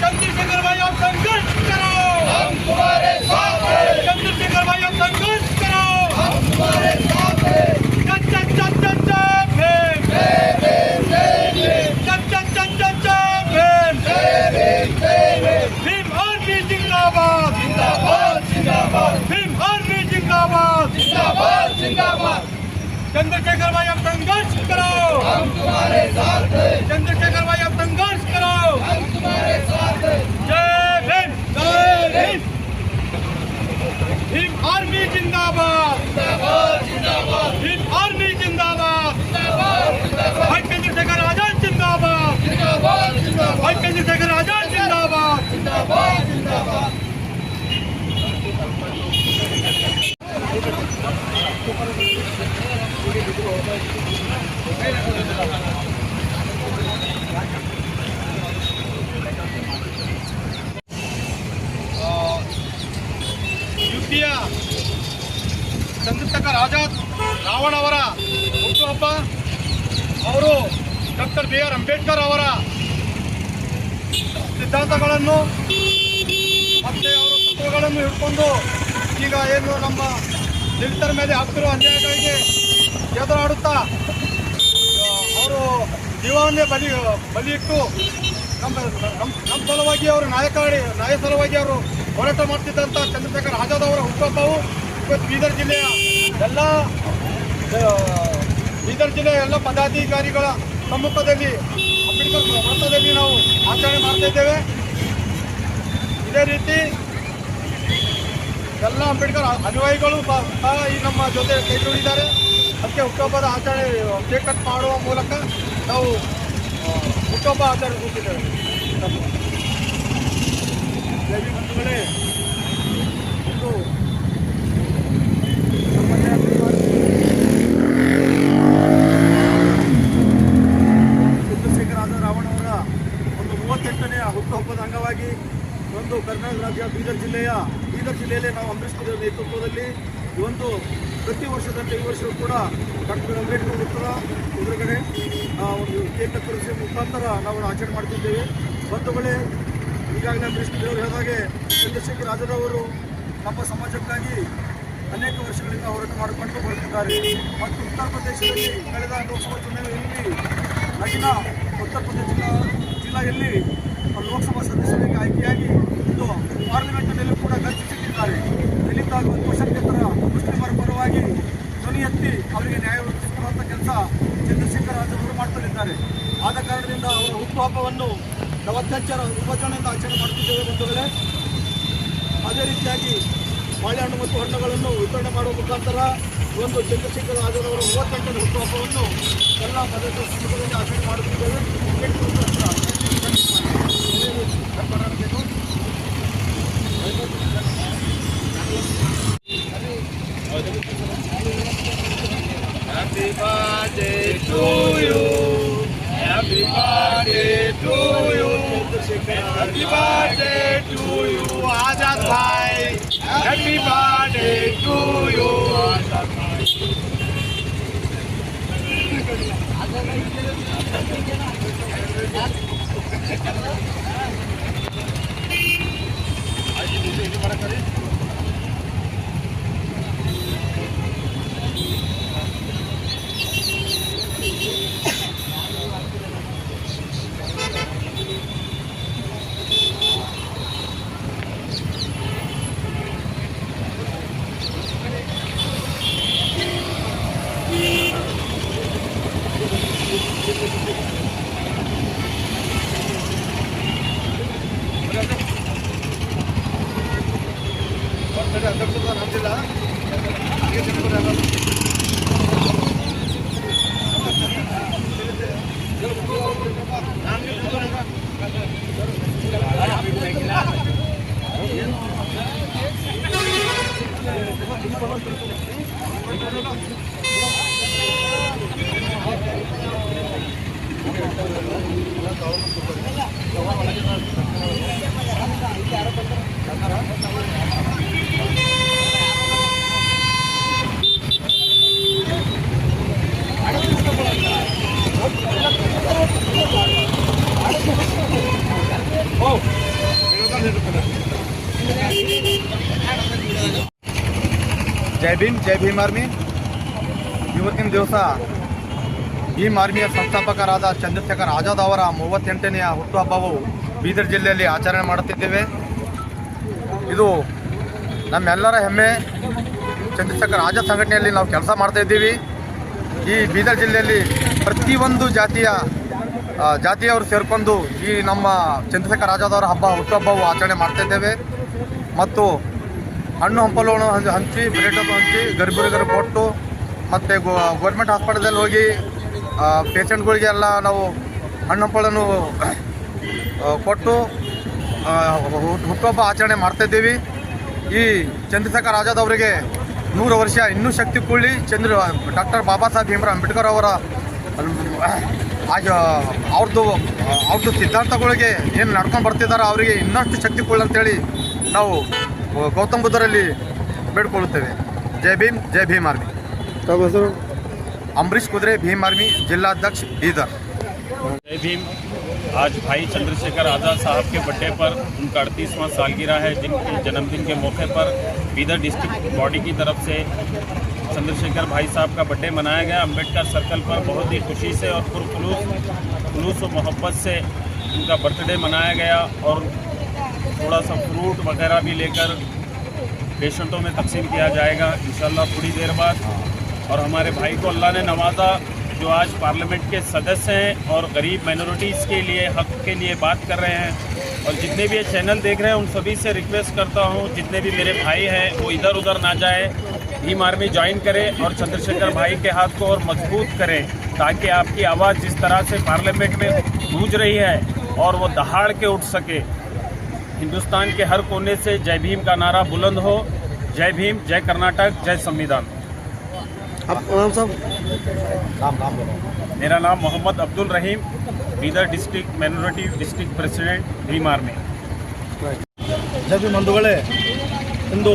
चंद्रशेखर भाई आप संघर्ष करो हम तुम्हारे साथ हैं चंद्रशेखर भाई आप संघर्ष करो हम तुम्हारे साथ हैं चल चल चल चल चल भीम जय भीम जय भीम चल चल चल चल चल भीम जय भीम जय भीम भीम आर्मी जिंदाबाद जिंदाबाद जिंदाबाद भीम आर्मी जिंदाबाद जिंदाबाद जिंदाबाद चंद्रशेखर भाई आप संघर्ष करो हम तुम्हारे साथ हैं। चंद्रशेखर भाई आप संघर्ष करो हम तुम्हारे साथ हैं। जय ಚಂದ್ರಶೇಖರ್ ಆಜಾದ್ ರಾವಣ ಅವರ ಹುಟ್ಟುಹಬ್ಬ, ಅವರು ಡಾಕ್ಟರ್ ಬಿ ಆರ್ ಅಂಬೇಡ್ಕರ್ ಅವರ ಸಿದ್ಧಾಂತಗಳನ್ನು ಮತ್ತೆ ಅವರ ತತ್ವಗಳನ್ನು ಹಿಡ್ಕೊಂಡು ಈಗ ಏನು ನಮ್ಮ ದಲಿತರ ಮೇಲೆ ಆಗ್ತಿರೋ ಅನ್ಯಾಯಗಳಿಗೆ ಎದುರಾಡುತ್ತಾ, ಅವರು ಜೀವವನ್ನೇ ಬಲಿ ಬಲಿ ಇಟ್ಟು ನಮ್ಮ ನಮ್ಮ ನಮ್ಮ ಸಲುವಾಗಿ ಅವರು ನಾಯಕ ನಾಯ ಸಲುವಾಗಿ ಅವರು ಹೋರಾಟ ಮಾಡ್ತಿದ್ದಂಥ ಚಂದ್ರಶೇಖರ್ ಆಜಾದ್ ಅವರ ಹುಟ್ಟುಹಬ್ಬವು ಇವತ್ತು ಬೀದರ್ ಜಿಲ್ಲೆಯ ಎಲ್ಲ ಬೀದರ್ ಜಿಲ್ಲೆಯ ಎಲ್ಲ ಪದಾಧಿಕಾರಿಗಳ ಸಮ್ಮುಖದಲ್ಲಿ ಅಂಬೇಡ್ಕರ್ ವೃತ್ತದಲ್ಲಿ ನಾವು ಆಚರಣೆ ಮಾಡ್ತಾ ಇದೇ ರೀತಿ ಎಲ್ಲ ಅಂಬೇಡ್ಕರ್ ಅನುಯಾಯಿಗಳು ಈ ನಮ್ಮ ಜೊತೆ ಕೈ ಜೋಡಿದ್ದಾರೆ ಅದಕ್ಕೆ ಹುಟ್ಟುಹಬ್ಬದ ಆಚರಣೆ ಕಟ್ ಮಾಡುವ ಮೂಲಕ ನಾವು ಆ, ಆಚರಣೆ ಕೂತಿದ್ದೇವೆ ದೇವಿ ಬಂಧುಗಳೇ ಇದು ನಮ್ಮ ಚಂದ್ರಶೇಖರ ಆಜಾದ್ ರಾವಣ ಅವರ ಒಂದು ಮೂವತ್ತೆಂಟನೆಯ ಹುಟ್ಟುಹಬ್ಬದ ಅಂಗವಾಗಿ ಒಂದು ಕರ್ನಾಟಕ ರಾಜ್ಯ ಬೀದರ್ ಜಿಲ್ಲೆಯ, ಬೀದರ್ ಜಿಲ್ಲೆಯಲ್ಲಿ ನಾವು ಅಂಬರೀಷ್ ಅವರ ನೇತೃತ್ವದಲ್ಲಿ ಒಂದು ಪ್ರತಿ ವರ್ಷದಂತೆ ಈ ವರ್ಷವೂ ಕೂಡ ಡಾಕ್ಟರ್ ಅಂಬೇಡ್ಕರ್ ವೃತ್ತದ ಎದುರುಗಡೆ ಒಂದು ಕೇಂದ್ರ ಕೃಷಿ ಮುಖಾಂತರ ನಾವು ಆಚರಣೆ ಮಾಡ್ತಿದ್ದೇವೆ. ಬಂಧುಗಳೇ ಈಗಾಗಲೇ ಅಂಬರೀಷ್ ಅವರು ಹೇಳಿದಾಗೆ ಚಂದ್ರಶೇಖರ್ ಆಜಾದ್ ಅವರು ನಮ್ಮ ಸಮಾಜಕ್ಕಾಗಿ ಅನೇಕ ವರ್ಷಗಳಿಂದ ಹೋರಾಟ ಮಾಡಿಕೊಂಡು ಬರುತ್ತಿದ್ದಾರೆ. ಮತ್ತು ಉತ್ತರ ಪ್ರದೇಶದಲ್ಲಿ ಕಳೆದ ಲೋಕಸಭಾ ಚುನಾವಣೆಯಲ್ಲಿ ಅಲ್ಲಿನ ಉತ್ತರ ಪ್ರದೇಶ ಜಿಲ್ಲಾ ಜಿಲ್ಲೆಯಲ್ಲಿ ಲೋಕಸಭಾ ಸದಸ್ಯರಿಗೆ ಆಯ್ಕೆಯಾಗಿ ಇಂದು ಪಾರ್ಲಿಮೆಂಟ್ನಲ್ಲೂ ಕೂಡ ಗರ್ಜಿಸುತ್ತಿದ್ದಾರೆ ದಲಿತ ಅಲ್ಪಸಂಖ್ಯಾತರ ಮುಸ್ಲಿಮರ ಪರವಾಗಿ ಧ್ವನಿ ಎತ್ತಿ ಅವರಿಗೆ ನ್ಯಾಯ ಒದಗಿಸುವಂಥ ಕೆಲಸ ಚಂದ್ರಶೇಖರ ರಾಜ್ ಅವರು ಮಾಡ್ತಲಿದ್ದಾರೆ. ಆದ ಕಾರಣದಿಂದ ಅವರ ಹುಟ್ಟುಹಬ್ಬವನ್ನು ನಾವು ಅತ್ಯಾಚಾರ ವಿಭಜನೆಯಿಂದ ಆಚರಣೆ ಮಾಡುತ್ತಿದ್ದೇವೆ ಬಂಧುಗಳೇ. ಅದೇ ರೀತಿಯಾಗಿ ಬಾಳೆಹಣ್ಣು ಮತ್ತು ಹಣ್ಣುಗಳನ್ನು ವಿತರಣೆ ಮಾಡುವ ಮುಖಾಂತರ ಒಂದು ಚಂದ್ರಶೇಖರ ಆಜಾದ್ ಮೂವತ್ತೆಂಟನೇ ಹುಟ್ಟುಹಬ್ಬವನ್ನು ಎಲ್ಲ ಸಂದರ್ಭದಲ್ಲಿ ಆಚರಣೆ ಮಾಡುತ್ತಿದ್ದೇವೆ. Happy birthday to you. To you. Happy to you, Azad Bhai. Happy birthday to you, to you, आज అక్కడ కూడా రామజిల్లా ಜೈ ಭೀಮ್ ಜೈ ಭೀಮ್ ಆರ್ಮಿ. ಇವತ್ತಿನ ದಿವಸ ಭೀಮ್ ಆರ್ಮಿಯ ಸಂಸ್ಥಾಪಕರಾದ ಚಂದ್ರಶೇಖರ್ ಆಜಾದ್ ಅವರ ಮೂವತ್ತೆಂಟನೆಯ ಹುಟ್ಟುಹಬ್ಬವು ಬೀದರ್ ಜಿಲ್ಲೆಯಲ್ಲಿ ಆಚರಣೆ ಮಾಡುತ್ತಿದ್ದೇವೆ. ಇದು ನಮ್ಮೆಲ್ಲರ ಹೆಮ್ಮೆ. ಚಂದ್ರಶೇಖರ್ ಆಜಾದ್ ಸಂಘಟನೆಯಲ್ಲಿ ನಾವು ಕೆಲಸ ಮಾಡ್ತಾ ಇದ್ದೀವಿ. ಈ ಬೀದರ್ ಜಿಲ್ಲೆಯಲ್ಲಿ ಪ್ರತಿಯೊಂದು ಜಾತಿಯ ಜಾತಿಯವರು ಸೇರಿಕೊಂಡು ಈ ನಮ್ಮ ಚಂದ್ರಶೇಖರ್ ಆಜಾದ್ ಅವರ ಹಬ್ಬ, ಹುಟ್ಟುಹಬ್ಬವು ಆಚರಣೆ ಮಾಡ್ತಾ ಇದ್ದೇವೆ. ಮತ್ತು ಹಣ್ಣು ಹಂಪಲುಗಳನ್ನು ಹಂಚಿ ಬ್ರೆಡ್ ಹಂಚಿ ಗರ್ಭಿಣಿಗರು ಕೊಟ್ಟು, ಮತ್ತು ಗೌರ್ಮೆಂಟ್ ಹಾಸ್ಪಿಟಲ್ದಲ್ಲಿ ಹೋಗಿ ಪೇಷಂಟ್ಗಳಿಗೆ ಎಲ್ಲ ನಾವು ಹಣ್ಣು ಹಂಪಲನ್ನು ಕೊಟ್ಟು ಹುಟ್ಟುಹಬ್ಬ ಆಚರಣೆ ಮಾಡ್ತಾಯಿದ್ದೀವಿ ಈ ಚಂದ್ರಶೇಖರ್ ಆಜಾದ್ ಅವರಿಗೆ ನೂರು ವರ್ಷ ಇನ್ನೂ ಶಕ್ತಿ ಕೂಡಿ ಚಂದ್ರ, ಡಾಕ್ಟರ್ ಬಾಬಾ ಸಾಹೇಬ್ ಭೀಮ್ರಾವ್ ಅಂಬೇಡ್ಕರ್ ಅವರ, ಆಗ ಅವ್ರದ್ದು ಅವ್ರದ್ದು ಸಿದ್ಧಾಂತಗಳಿಗೆ ಏನು ನಡ್ಕೊಂಡು ಬರ್ತಿದ್ದಾರೋ ಅವರಿಗೆ ಇನ್ನಷ್ಟು ಶಕ್ತಿ ಕೊಳ್ಳಿ ಅಂತೇಳಿ ನಾವು ಗೌತಮ್ ಬುದ್ಧರಲ್ಲಿ ಬೇಡ್ಕೊಳ್ಳುತ್ತೇವೆ ಜೈ ಭೀಮ್ ಜೈ ಭೀಮ್ ಆರ್ಮಿ ತಮ್ಮ ಹೆಸರು ಅಂಬರೀಷ್ ಕುದುರೆ ಭೀಮ್ ಆರ್ಮಿ ಜಿಲ್ಲಾಧ್ಯಕ್ಷ ಬೀದರ್ जय भीम आज भाई चंद्रशेखर आज़ाद साहब के बर्थडे पर उनका अड़तीसवां सालगिरह है जिनके जन्मदिन के मौके पर बीदर डिस्ट्रिक्ट बॉडी की तरफ से चंद्रशेखर भाई साहब का बर्थडे मनाया गया अंबेडकर सर्कल पर बहुत ही खुशी से और पुरखलूस खुलूस और मोहब्बत से उनका बर्थडे मनाया गया और थोड़ा सा फ्रूट वगैरह भी लेकर पेशेंटों में तकसीम किया जाएगा, इंशाल्लाह थोड़ी देर बाद। और हमारे भाई को अल्लाह ने नवाजा, जो आज पार्लियामेंट के सदस्य हैं और गरीब माइनॉरिटीज़ के लिए, हक के लिए बात कर रहे हैं। और जितने भी ये चैनल देख रहे हैं, उन सभी से रिक्वेस्ट करता हूँ, जितने भी मेरे भाई हैं, वो इधर उधर ना जाए भीम आर्मी ज्वाइन करें और चंद्रशेखर भाई के हाथ को और मज़बूत करें, ताकि आपकी आवाज़ जिस तरह से पार्लियामेंट में गूंज रही है और वो दहाड़ के उठ सके। हिंदुस्तान के हर कोने से जय भीम का नारा बुलंद हो जय भीम जय कर्नाटक जय संविधान आप नाम साहब मेरा नाम Mohammed Abdul Rahim Bidar district minority district president Bhim army ಜೈ ಭೀಮ್ ಬಂಧುಗಳೇ ಇಂದು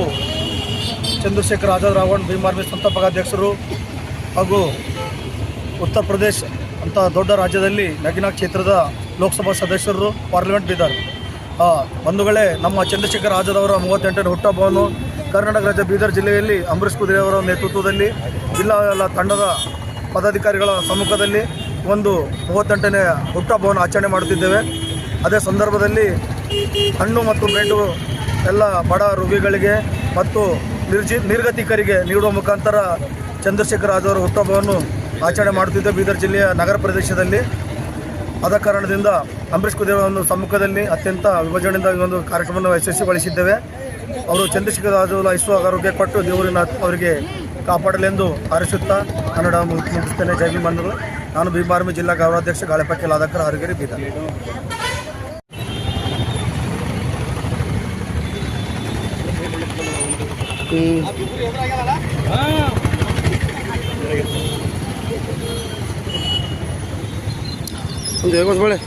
ಚಂದ್ರಶೇಖರ್ ಆಜಾದ್ ರಾವಣ್ ಭೀಮ್ ಆರ್ಮಿ ಸಂಸ್ಥಾಪಕಾಧ್ಯಕ್ಷರು ಹಾಗೂ ಉತ್ತರ ಪ್ರದೇಶ್ ಅಂತ ದೊಡ್ಡ ರಾಜ್ಯದಲ್ಲಿ ನಗಿನಾ ಕ್ಷೇತ್ರದ ಲೋಕಸಭಾ ಸದಸ್ಯರು ಪಾರ್ಲಿಮೆಂಟ್ ಬೀದರ್ ಆ, ಬಂಧುಗಳೇ, ನಮ್ಮ ಚಂದ್ರಶೇಖರ್ ಆಜಾದ್ ಅವರ ಮೂವತ್ತೆಂಟನೇ ಹುಟ್ಟಹಬ್ಬವನ್ನು ಕರ್ನಾಟಕ ರಾಜ್ಯ ಬೀದರ್ ಜಿಲ್ಲೆಯಲ್ಲಿ ಅಂಬರೀಷ್ ಕುದುರೆ ಅವರ ನೇತೃತ್ವದಲ್ಲಿ, ಜಿಲ್ಲಾ ಎಲ್ಲ ತಂಡದ ಪದಾಧಿಕಾರಿಗಳ ಸಮ್ಮುಖದಲ್ಲಿ ಒಂದು ಮೂವತ್ತೆಂಟನೇ ಹುಟ್ಟಹಬ್ಬವನ್ನು ಆಚರಣೆ ಮಾಡುತ್ತಿದ್ದೇವೆ. ಅದೇ ಸಂದರ್ಭದಲ್ಲಿ ಹಣ್ಣು ಮತ್ತು ಬ್ರೆಡ್ಡು ಎಲ್ಲ ಬಡ ರೋಗಿಗಳಿಗೆ ಮತ್ತು ನಿರ್ಜಿ, ನಿರ್ಗತಿಕರಿಗೆ ನೀಡುವ ಮುಖಾಂತರ ಚಂದ್ರಶೇಖರ್ ರಾಜವರ ಹುಟ್ಟಹಬ್ಬವನ್ನು ಆಚರಣೆ ಮಾಡುತ್ತಿದ್ದೆ ಬೀದರ್ ಜಿಲ್ಲೆಯ ನಗರ ಪ್ರದೇಶದಲ್ಲಿ. ಆದ ಕಾರಣದಿಂದ ಅಂಬರೀಷ್ ಕುದೇವರನ್ನು ಸಮ್ಮುಖದಲ್ಲಿ ಅತ್ಯಂತ ವಿಭಜನೆಯಿಂದ ಒಂದು ಕಾರ್ಯಕ್ರಮವನ್ನು ಯಶಸ್ವಿಗೊಳಿಸಿದ್ದೇವೆ. ಅವರು ಚಂದ್ರಶೇಖರ ಐಶ್ವ ಆರೋಗ್ಯ ಕೊಟ್ಟು ದೇವರಿನ ಅವರಿಗೆ ಕಾಪಾಡಲೆಂದು ಹಾರಿಸುತ್ತಾ ಕನ್ನಡ ಮುಗಿಸ್ತೇನೆ ಜೈ ಭೀಮ್ ಅನ್ನೋದು. ನಾನು ಭೀಮಾರ್ಮಿ ಜಿಲ್ಲಾ ಗೌರವಾಧ್ಯಕ್ಷ ಗಾಳಿಪಕ್ಕೆ ಲಾದಕರ ಹರಿಗೇರಿ ಬೀದರ್. 你这个我说嘞。